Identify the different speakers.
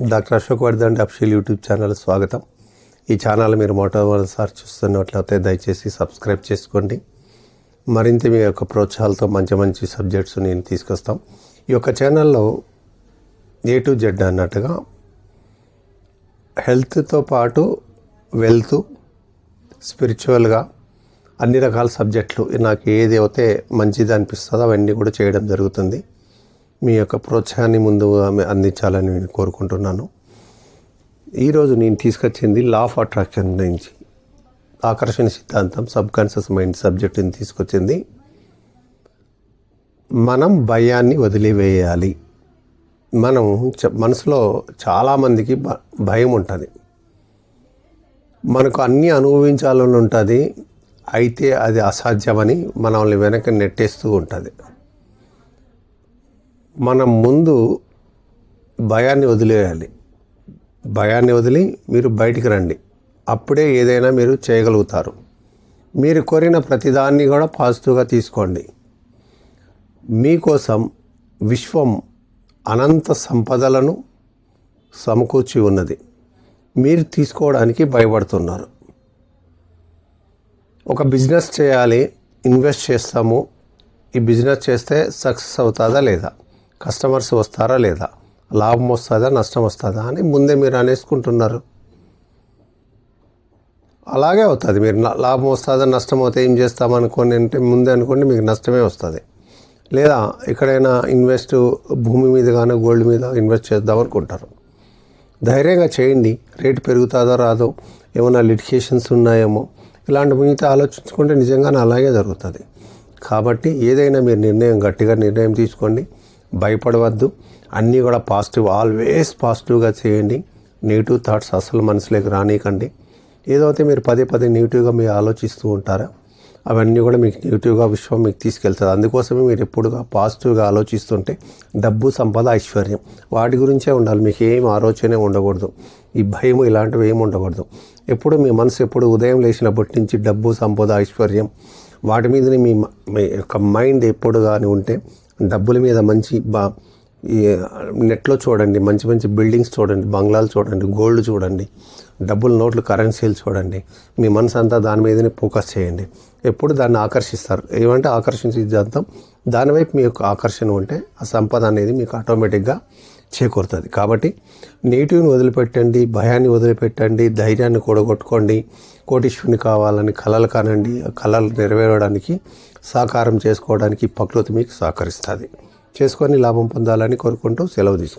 Speaker 1: Doctor Ashok Vardhan official YouTube channel స్వాగతం. ఈ channel మీరు మొట్టమొదటిసారి చూస్తున్నట్లయితే దయచేసి సబ్స్క్రైబ్ చేసుకోండి. మరింత మీ యొక్క ప్రోత్సాహాలతో మంచి మంచి సబ్జెక్ట్స్ నేను తీసుకొస్తాం. ఈ యొక్క ఛానల్లో ఏ టు జెడ్ అన్నట్టుగా హెల్త్తో పాటు వెల్త్ స్పిరిచువల్గా అన్ని రకాల సబ్జెక్టులు నాకు ఏది అయితే మంచిది అనిపిస్తుందో అవన్నీ కూడా చేయడం జరుగుతుంది. మీ యొక్క ప్రోత్సాహాన్ని ముందు ఆమె అందించాలని నేను కోరుకుంటున్నాను. ఈరోజు నేను తీసుకొచ్చింది లా ఆఫ్ అట్రాక్షన్ నుంచి ఆకర్షణ సిద్ధాంతం సబ్కాన్షియస్ మైండ్ సబ్జెక్టుని తీసుకొచ్చింది. మనం భయాన్ని వదిలివేయాలి. మనం చ- మనసులో చాలామందికి భ- భయం ఉంటుంది. మనకు అన్నీ అనుభవించాలని ఉంటుంది. అయితే అది అసాధ్యమని మనల్ని వెనక నెట్టేస్తూ ఉంటుంది. మనం ముందు భయాన్ని వదిలేయాలి. భయాన్ని వదిలి మీరు బయటికి రండి. అప్పుడే ఏదైనా మీరు చేయగలుగుతారు. మీరు కోరిన ప్రతిదాన్ని కూడా పాజిటివ్గా తీసుకోండి. మీకోసం విశ్వం అనంత సంపదలను సమకూర్చి ఉన్నది. మీరు తీసుకోవడానికి భయపడుతున్నారు. ఒక బిజినెస్ చేయాలి ఇన్వెస్ట్ చేస్తాము. ఈ బిజినెస్ చేస్తే సక్సెస్ అవుతుందా లేదా? కస్టమర్స్ వస్తారా లేదా? లాభం వస్తుందా నష్టం వస్తుందా అని ముందే మీరు అనేసుకుంటున్నారు. అలాగే అవుతుంది. మీరు లాభం వస్తుందా నష్టం అవుతే ఏం చేస్తామనుకోండి అంటే ముందే అనుకోండి మీకు నష్టమే వస్తుంది. లేదా ఎక్కడైనా ఇన్వెస్ట్ భూమి మీద కానీ గోల్డ్ మీద ఇన్వెస్ట్ చేద్దాం అనుకుంటారు. ధైర్యంగా చేయండి. రేటు పెరుగుతుందో రాదో ఏమైనా లిటికేషన్స్ ఉన్నాయేమో ఇలాంటి మిగతా ఆలోచించుకుంటే నిజంగానే అలాగే జరుగుతుంది. కాబట్టి ఏదైనా మీరు నిర్ణయం గట్టిగా నిర్ణయం తీసుకోండి. భయపడవద్దు. అన్నీ కూడా పాజిటివ్ ఆల్వేస్ పాజిటివ్గా చేయండి. నెగిటివ్ థాట్స్ అసలు మనసులోకి రానికండి ఏదైతే మీరు పదే పదే నెగిటివ్గా మీరు ఆలోచిస్తూ ఉంటారా? అవన్నీ కూడా మీకు నెగిటివ్గా విశ్వం మీకు తీసుకెళ్తుంది. అందుకోసమే మీరు ఎప్పుడుగా పాజిటివ్గా ఆలోచిస్తుంటే డబ్బు సంపద ఐశ్వర్యం వాటి గురించే ఉండాలి. మీకు ఏం ఆలోచనే ఉండకూడదు. ఈ భయం ఇలాంటివి ఏమి ఉండకూడదు. ఎప్పుడు మీ మనసు ఎప్పుడు ఉదయం లేచినప్పటి నుంచి డబ్బు సంపద ఐశ్వర్యం వాటి మీదనే మీ మీ యొక్క మైండ్ ఎప్పుడు కానీ ఉంటే డబ్బుల మీద మంచి బా ఈ నెట్లో చూడండి మంచి మంచి బిల్డింగ్స్ చూడండి బంగ్లాలు చూడండి గోల్డ్ చూడండి డబ్బులు నోట్లు కరెన్సీలు చూడండి మీ మనసు అంతా దాని మీదనే ఫోకస్ చేయండి. ఎప్పుడు దాన్ని ఆకర్షిస్తారు? ఏమంటే ఆకర్షించి సిద్ధాంతం దానివైపు మీ యొక్క ఆకర్షణ ఉంటే ఆ సంపద అనేది మీకు ఆటోమేటిక్గా చేకూరుతుంది. కాబట్టి నెగిటివ్ని వదిలిపెట్టండి భయాన్ని వదిలిపెట్టండి ధైర్యాన్ని కూడగొట్టుకోండి కోటీశ్వరుని కావాలని కళలు కానండి కళలు నెరవేరడానికి సాకారం చేసుకోవడానికి ప్రకృతి మీకు సహకరిస్తుంది. చేసుకొని లాభం పొందాలని కోరుకుంటూ సెలవు తీసుకుంటాను